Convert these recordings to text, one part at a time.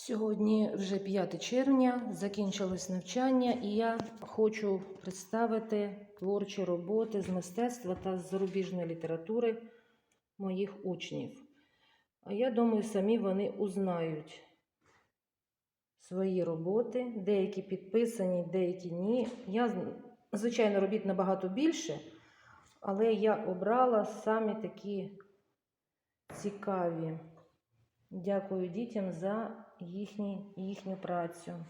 Сьогодні вже 5 червня, закінчилось навчання, і я хочу представити творчі роботи з мистецтва та з зарубіжної літератури моїх учнів. А я думаю, самі вони узнають свої роботи, деякі підписані, деякі ні. Я, звичайно, робіт набагато більше, але я обрала самі такі цікаві. Дякую дітям за їхні, їхню працю.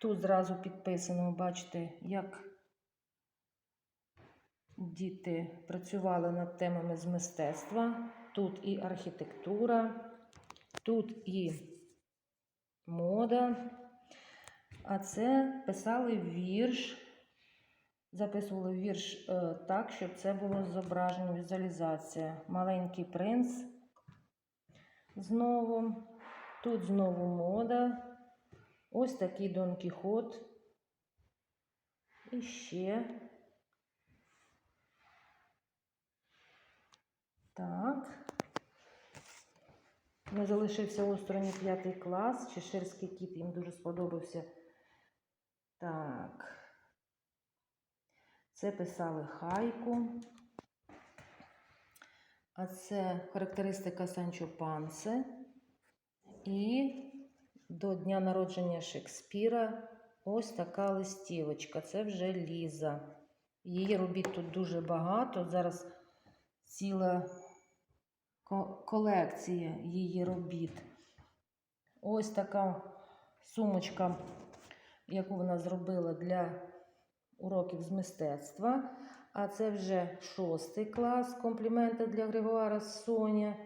Тут зразу підписано, бачите, як діти працювали над темами з мистецтва. Тут і архітектура, тут і мода. А це писали вірш, записували вірш е, так, щоб це було зображено, візуалізація. Маленький принц. Знову. Тут знову мода. Ось такий Дон Кіхот. І ще. Так. Не залишився осторонь п'ятий клас. Чеширський кіт їм дуже сподобався. Так. Це писали хайку. А це характеристика Санчо Пансе. І до дня народження Шекспіра ось така листівочка. Це вже Ліза. Її робіт тут дуже багато. Зараз ціла колекція її робіт. Ось така сумочка, яку вона зробила для уроків з мистецтва. А це вже шостий клас. Компліменти для Григуара Соня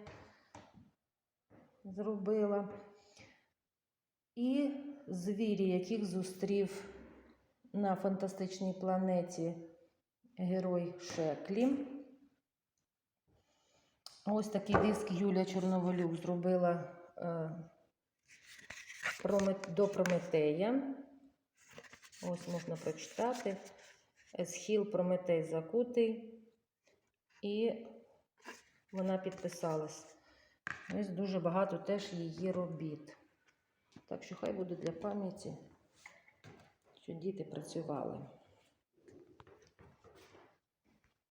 зробила. І звірі, яких зустрів на фантастичній планеті герой Шеклі. Ось такий диск Юлія Чорноволюк зробила е, до Прометея. Ось можна прочитати. Есхіл Прометей Закутий. І вона підписалась. Ось дуже багато теж її робіт. Так що хай буде для пам'яті, що діти працювали.